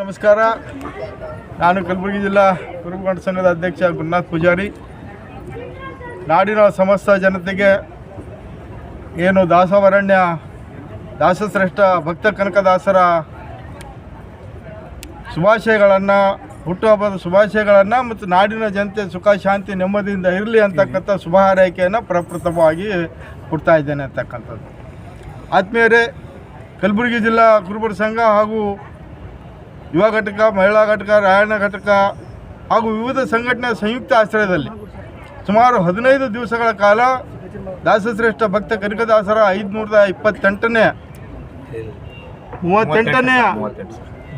ನಮಸ್ಕಾರ. ನಾನು ಕಲಬುರಗಿ ಜಿಲ್ಲಾ ಕುರುಬರ ಸಂಘದ ಅಧ್ಯಕ್ಷ ಗುರುನಾಥ್ ಪೂಜಾರಿ. ನಾಡಿನ ಸಮಸ್ತ ಜನತೆಗೆ ಏನು ದಾಸವರಣ್ಯ, ದಾಸಶ್ರೇಷ್ಠ ಭಕ್ತ ಕನಕದಾಸರ ಶುಭಾಶಯಗಳನ್ನು, ಹುಟ್ಟುಹಬ್ಬದ ಶುಭಾಶಯಗಳನ್ನು ಮತ್ತು ನಾಡಿನ ಜನತೆ ಸುಖ, ಶಾಂತಿ, ನೆಮ್ಮದಿಯಿಂದ ಇರಲಿ ಅಂತಕ್ಕಂಥ ಶುಭ ಹಾರೈಕೆಯನ್ನು ಪ್ರಪ್ರಥಮವಾಗಿ ಕೊಡ್ತಾ ಇದ್ದೇನೆ ಅಂತಕ್ಕಂಥದ್ದು. ಆತ್ಮೀಯರೇ, ಕಲಬುರಗಿ ಜಿಲ್ಲಾ ಕುರುಬರ ಸಂಘ ಹಾಗೂ ಯುವ ಘಟಕ, ಮಹಿಳಾ ಘಟಕ, ರಾಯಣ್ಣ ಘಟಕ ಹಾಗೂ ವಿವಿಧ ಸಂಘಟನೆಯ ಸಂಯುಕ್ತ ಆಶ್ರಯದಲ್ಲಿ ಸುಮಾರು ಹದಿನೈದು ದಿವಸಗಳ ಕಾಲ ದಾಸಶ್ರೇಷ್ಠ ಭಕ್ತ ಕನಕದಾಸರ ಐದುನೂರದ ಇಪ್ಪತ್ತೆಂಟನೇ, ಮೂವತ್ತೆಂಟನೆಯ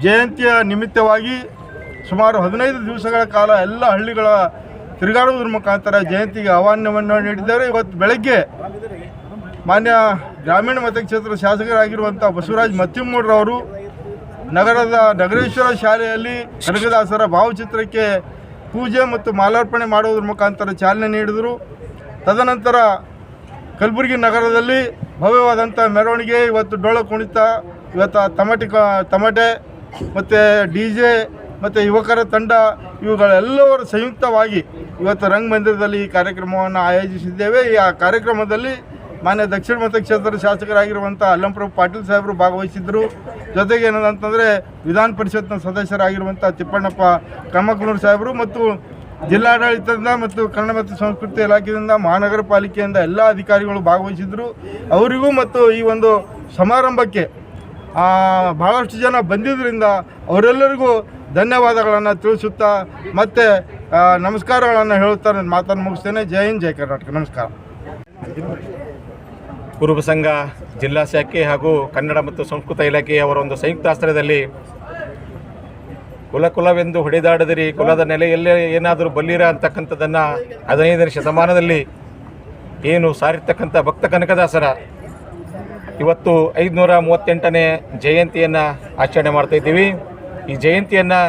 ಜಯಂತಿಯ ನಿಮಿತ್ತವಾಗಿ ಸುಮಾರು ಹದಿನೈದು ದಿವಸಗಳ ಕಾಲ ಎಲ್ಲ ಹಳ್ಳಿಗಳ ತಿರುಗಾಡುವುದರ ಮುಖಾಂತರ ಜಯಂತಿಗೆ ಆಹ್ವಾನವನ್ನು ನೀಡಿದ್ದಾರೆ. ಇವತ್ತು ಬೆಳಗ್ಗೆ ಮಾನ್ಯ ಗ್ರಾಮೀಣ ಮತಕ್ಷೇತ್ರ ಶಾಸಕರಾಗಿರುವಂಥ ಬಸವರಾಜ್ ಮತ್ತಿಮೂಡ್ರವರು ನಗರದ ನಗರೇಶ್ವರ ಶಾಲೆಯಲ್ಲಿ ಕನಕದಾಸರ ಭಾವಚಿತ್ರಕ್ಕೆ ಪೂಜೆ ಮತ್ತು ಮಾಲಾರ್ಪಣೆ ಮಾಡುವುದರ ಮುಖಾಂತರ ಚಾಲನೆ ನೀಡಿದರು. ತದನಂತರ ಕಲಬುರಗಿ ನಗರದಲ್ಲಿ ಭವ್ಯವಾದಂಥ ಮೆರವಣಿಗೆ, ಇವತ್ತು ಡೊಳ್ಳು ಕುಣಿತ, ಇವತ್ತು ತಮಟೆ ತಮಟೆ ಮತ್ತು ಡಿ ಜೆ ಮತ್ತು ಯುವಕರ ತಂಡ, ಇವುಗಳೆಲ್ಲವರು ಸಂಯುಕ್ತವಾಗಿ ಇವತ್ತು ರಂಗಮಂದಿರದಲ್ಲಿ ಈ ಕಾರ್ಯಕ್ರಮವನ್ನು ಆಯೋಜಿಸಿದ್ದೇವೆ. ಈ ಆ ಕಾರ್ಯಕ್ರಮದಲ್ಲಿ ಮಾನ್ಯ ದಕ್ಷಿಣ ಮತಕ್ಷೇತ್ರದ ಶಾಸಕರಾಗಿರುವಂಥ ಅಲ್ಲಂಪ್ರಭು ಪಾಟೀಲ್ ಸಾಹೇಬರು ಭಾಗವಹಿಸಿದ್ದರು. ಜೊತೆಗೆ ಏನದಂತಂದರೆ ವಿಧಾನ ಪರಿಷತ್ನ ಸದಸ್ಯರಾಗಿರುವಂಥ ತಿಪ್ಪಣ್ಣಪ್ಪ ಕಮ್ಮಕ್ಕನೂರು ಸಾಹೇಬರು ಮತ್ತು ಜಿಲ್ಲಾಡಳಿತದಿಂದ ಮತ್ತು ಕನ್ನಡ ಮತ್ತು ಸಂಸ್ಕೃತಿ ಇಲಾಖೆಯಿಂದ ಮಹಾನಗರ ಪಾಲಿಕೆಯಿಂದ ಎಲ್ಲ ಅಧಿಕಾರಿಗಳು ಭಾಗವಹಿಸಿದ್ರು. ಅವರಿಗೂ ಮತ್ತು ಈ ಒಂದು ಸಮಾರಂಭಕ್ಕೆ ಭಾಳಷ್ಟು ಜನ ಬಂದಿದ್ದರಿಂದ ಅವರೆಲ್ಲರಿಗೂ ಧನ್ಯವಾದಗಳನ್ನು ತಿಳಿಸುತ್ತಾ ಮತ್ತು ನಮಸ್ಕಾರಗಳನ್ನು ಹೇಳುತ್ತಾ ನಾನು ಮಾತನ್ನು ಮುಗಿಸ್ತೇನೆ. ಜೈ ಹಿಂದ್, ಜೈ ಕರ್ನಾಟಕ. ನಮಸ್ಕಾರ. ಕುರುಬ ಸಂಘ, ಜಿಲ್ಲಾ ಶಾಖೆ ಹಾಗೂ ಕನ್ನಡ ಮತ್ತು ಸಂಸ್ಕೃತ ಇಲಾಖೆಯವರ ಒಂದು ಸಂಯುಕ್ತ ಆಶ್ರಯದಲ್ಲಿ ಕುಲ ಕುಲವೆಂದು ಹೊಡೆದಾಡದಿರಿ, ಕುಲದ ನೆಲೆಯಲ್ಲೇ ಏನಾದರೂ ಬಲ್ಲಿರ ಅಂತಕ್ಕಂಥದ್ದನ್ನು ಹದಿನೈದನೇ ಶತಮಾನದಲ್ಲಿ ಏನು ಸಾರಿರ್ತಕ್ಕಂಥ ಭಕ್ತ ಕನಕದಾಸರ ಇವತ್ತು ಐದುನೂರ ಮೂವತ್ತೆಂಟನೇ ಜಯಂತಿಯನ್ನು ಆಚರಣೆ ಮಾಡ್ತಾ ಇದ್ದೀವಿ. ಈ ಜಯಂತಿಯನ್ನು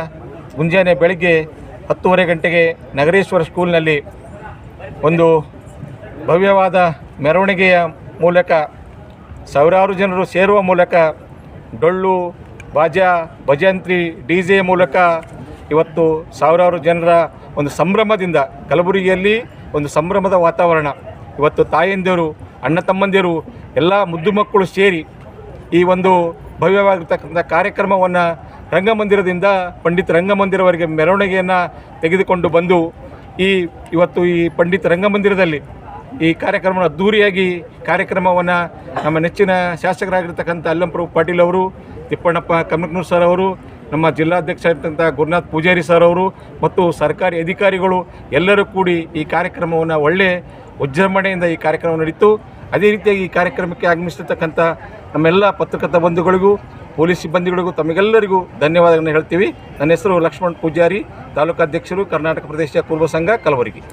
ಮುಂಜಾನೆ ಬೆಳಗ್ಗೆ ಹತ್ತೂವರೆ ಗಂಟೆಗೆ ನಗರೇಶ್ವರ ಸ್ಕೂಲ್ನಲ್ಲಿ ಒಂದು ಭವ್ಯವಾದ ಮೆರವಣಿಗೆಯ ಮೂಲಕ ಸಾವಿರಾರು ಜನರು ಸೇರುವ ಮೂಲಕ ಡೊಳ್ಳು, ಬಾಜಾ, ಭಜಂತ್ರಿ, ಡಿ ಜೆ ಮೂಲಕ ಇವತ್ತು ಸಾವಿರಾರು ಜನರ ಒಂದು ಸಂಭ್ರಮದಿಂದ ಕಲಬುರಗಿಯಲ್ಲಿ ಒಂದು ಸಂಭ್ರಮದ ವಾತಾವರಣ. ಇವತ್ತು ತಾಯಂದಿರು, ಅಣ್ಣ ತಮ್ಮಂದಿರು, ಎಲ್ಲ ಮುದ್ದು ಮಕ್ಕಳು ಸೇರಿ ಈ ಒಂದು ಭವ್ಯವಾಗಿರ್ತಕ್ಕಂಥ ಕಾರ್ಯಕ್ರಮವನ್ನು ರಂಗಮಂದಿರದಿಂದ ಪಂಡಿತ್ ರಂಗಮಂದಿರವರೆಗೆ ಮೆರವಣಿಗೆಯನ್ನು ತೆಗೆದುಕೊಂಡು ಬಂದು ಈ ಇವತ್ತು ಈ ಪಂಡಿತ್ ರಂಗಮಂದಿರದಲ್ಲಿ ಈ ಕಾರ್ಯಕ್ರಮ ಅದ್ದೂರಿಯಾಗಿ ಕಾರ್ಯಕ್ರಮವನ್ನು ನಮ್ಮ ನೆಚ್ಚಿನ ಶಾಸಕರಾಗಿರ್ತಕ್ಕಂಥ ಅಲ್ಲಂಪ್ರಭು ಪಾಟೀಲ್ ಅವರು, ತಿಪ್ಪಣ್ಣಪ್ಪ ಕಮಕ್ನೂರ್ ಸರ್ ಅವರು, ನಮ್ಮ ಜಿಲ್ಲಾಧ್ಯಕ್ಷ ಇರ್ತಕ್ಕಂಥ ಗುರುನಾಥ್ ಪೂಜಾರಿ ಸರ್ ಅವರು ಮತ್ತು ಸರ್ಕಾರಿ ಅಧಿಕಾರಿಗಳು ಎಲ್ಲರೂ ಕೂಡಿ ಈ ಕಾರ್ಯಕ್ರಮವನ್ನು ಒಳ್ಳೆ ವಿಜೃಂಭಣೆಯಿಂದ ಈ ಕಾರ್ಯಕ್ರಮ ನಡೀತು ಅದೇ ರೀತಿಯಾಗಿ ಈ ಕಾರ್ಯಕ್ರಮಕ್ಕೆ ಆಗಮಿಸಿರ್ತಕ್ಕಂಥ ನಮ್ಮೆಲ್ಲ ಪತ್ರಕರ್ತ ಬಂಧುಗಳಿಗೂ, ಪೊಲೀಸ್ ಸಿಬ್ಬಂದಿಗಳಿಗೂ, ತಮಗೆಲ್ಲರಿಗೂ ಧನ್ಯವಾದಗಳನ್ನು ಹೇಳ್ತೀವಿ. ನನ್ನ ಹೆಸರು ಲಕ್ಷ್ಮಣ್ ಪೂಜಾರಿ, ತಾಲೂಕಾಧ್ಯಕ್ಷರು, ಕರ್ನಾಟಕ ಪ್ರದೇಶ ಪೂರ್ವ ಸಂಘ ಕಲಬುರಗಿ.